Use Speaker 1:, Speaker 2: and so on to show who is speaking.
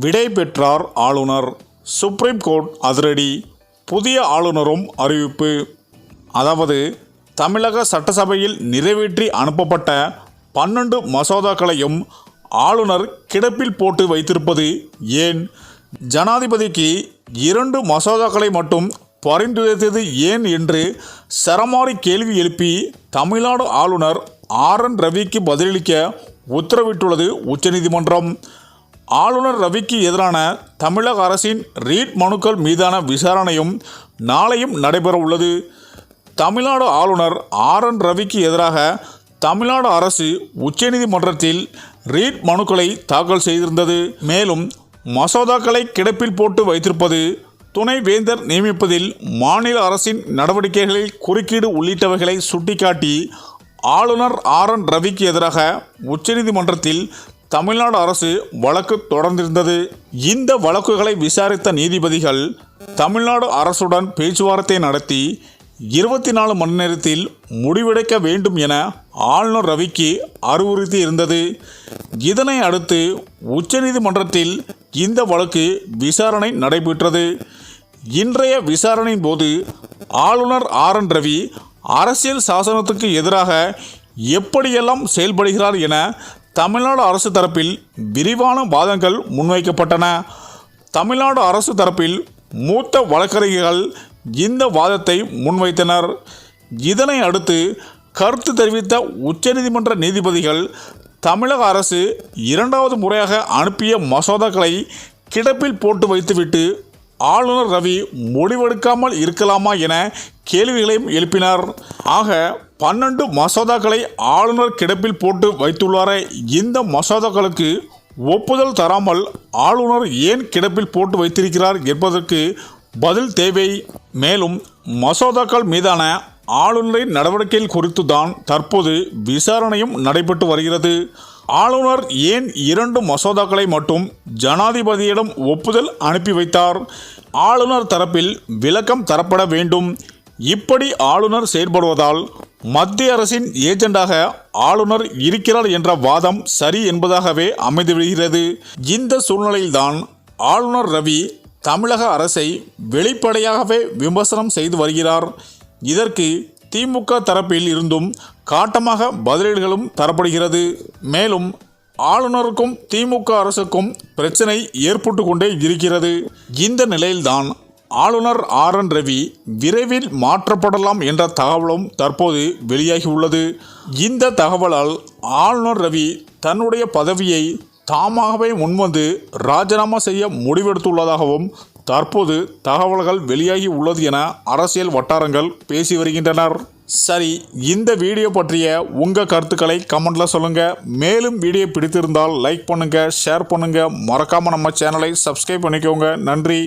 Speaker 1: விடை பெற்றார் ஆளுநர். சுப்ரீம் கோர்ட் அதிரடி. புதிய ஆளுநரும் அறிவிப்பு. அதாவது தமிழக சட்டசபையில் நிறைவேற்றி அனுப்பப்பட்ட பன்னெண்டு மசோதாக்களையும் ஆளுநர் கிடப்பில் போட்டு வைத்திருப்பது ஏன்? ஜனாதிபதிக்கு இரண்டு மசோதாக்களை மட்டும் பரிந்துரைத்தது ஏன் என்று சரமாரி கேள்வி எழுப்பி தமிழ்நாடு ஆளுநர் ஆர் என் ரவிக்கு பதிலளிக்க உத்தரவிட்டுள்ளது உச்சநீதிமன்றம். ஆளுநர் ரவிக்கு எதிரான தமிழக அரசின் ரீட் மனுக்கள் மீதான விசாரணையும் நாளையும் நடைபெற உள்ளது. தமிழ்நாடு ஆளுநர் ஆர் என் ரவிக்கு எதிராக தமிழ்நாடு அரசு உச்சநீதிமன்றத்தில் ரீட் மனுக்களை தாக்கல் செய்திருந்தது. மேலும் மசோதாக்களை கிடப்பில் போட்டு வைத்திருப்பது துணை வேந்தர் நியமிப்பதில் மாநில அரசின் நடவடிக்கைகளில் குறுக்கீடு உள்ளிட்டவைகளை சுட்டிக்காட்டி ஆளுநர் ஆர் என் ரவிக்கு எதிராக உச்சநீதிமன்றத்தில் தமிழ்நாடு அரசு வழக்கு தொடர்ந்திருந்தது. இந்த வழக்குகளை விசாரித்த நீதிபதிகள் தமிழ்நாடு அரசுடன் பேச்சுவார்த்தை நடத்தி இருபத்தி நாலு மணி நேரத்தில் முடிவெடுக்க வேண்டும் என ஆளுநர் ரவிக்கு அறிவுறுத்தி இருந்தது. இதனை அடுத்து உச்சநீதிமன்றத்தில் இந்த வழக்கு விசாரணை நடைபெற்றது. இன்றைய விசாரணையின் போது ஆளுநர் ஆர் என் ரவி அரசியல் சாசனத்துக்கு எதிராக எப்படியெல்லாம் செயல்படுகிறார் என தமிழ்நாடு அரசு தரப்பில் விரிவான வாதங்கள் முன்வைக்கப்பட்டன. தமிழ்நாடு அரசு தரப்பில் மூத்த வழக்கறிஞர்கள் இந்த வாதத்தை முன்வைத்தனர். இதனை அடுத்து கருத்து தெரிவித்த உச்சநீதிமன்ற நீதிபதிகள் தமிழக அரசு இரண்டாவது முறையாக அனுப்பிய மசோதாக்களை கிடப்பில் போட்டு வைத்துவிட்டு ஆளுநர் ரவி முடிவெடுக்காமல் இருக்கலாமா என கேள்விகளையும் எழுப்பினார். ஆக பன்னெண்டு மசோதாக்களை ஆளுநர் கிடப்பில் போட்டு வைத்துள்ளாரே இந்த மசோதாக்களுக்கு ஒப்புதல் தராமல் ஆளுநர் ஏன் கிடப்பில் போட்டு வைத்திருக்கிறார் என்பதற்கு பதில் தேவை. மேலும் மசோதாக்கள் மீதான ஆளுநரின் நடவடிக்கைகள் குறித்து தான் தற்போது விசாரணையும் நடைபெற்று வருகிறது. ஆளுநர் ஏன் இரண்டு மசோதாக்களை மட்டும் ஜனாதிபதியிடம் ஒப்புதல் அனுப்பி வைத்தார்? ஆளுநர் தரப்பில் விளக்கம் தரப்பட வேண்டும். இப்படி ஆளுநர் செயல்படுவதால் மத்திய அரசின் ஏஜெண்டாக ஆளுநர் இருக்கிறார் என்ற வாதம் சரி என்பதாகவே அமைந்துவிடுகிறது. இந்த சூழ்நிலையில்தான் ஆளுநர் ரவி தமிழக அரசை வெளிப்படையாகவே விமர்சனம் செய்து வருகிறார். இதற்கு திமுக தரப்பில் இருந்தும் காட்டமாக பதிலீடுகளும் தரப்படுகிறது. மேலும் ஆளுநருக்கும் திமுக அரசுக்கும் பிரச்சனை ஏற்பட்டு கொண்டே இருக்கிறது. இந்த நிலையில்தான் ஆளுநர் ஆர். என். ரவி விரைவில் மாற்றப்படலாம் என்ற தகவலும் தற்போது வெளியாகியுள்ளது. இந்த தகவலால் ஆளுநர் ரவி தன்னுடைய பதவியை தாமாகவே முன்வந்து ராஜினாமா செய்ய முடிவெடுத்துள்ளதாகவும் தற்போது தகவல்கள் வெளியாகி உள்ளது என அரசியல் வட்டாரங்கள் பேசி வருகின்றனர். சரி இந்த வீடியோ பற்றிய உங்கள் கருத்துக்களை கமெண்டில் சொல்லுங்கள் மேலும் வீடியோ பிடித்திருந்தால் லைக் பண்ணுங்கள் ஷேர் பண்ணுங்கள் மறக்காமல் நம்ம சேனலை சப்ஸ்கிரைப் பண்ணிக்கோங்க. நன்றி.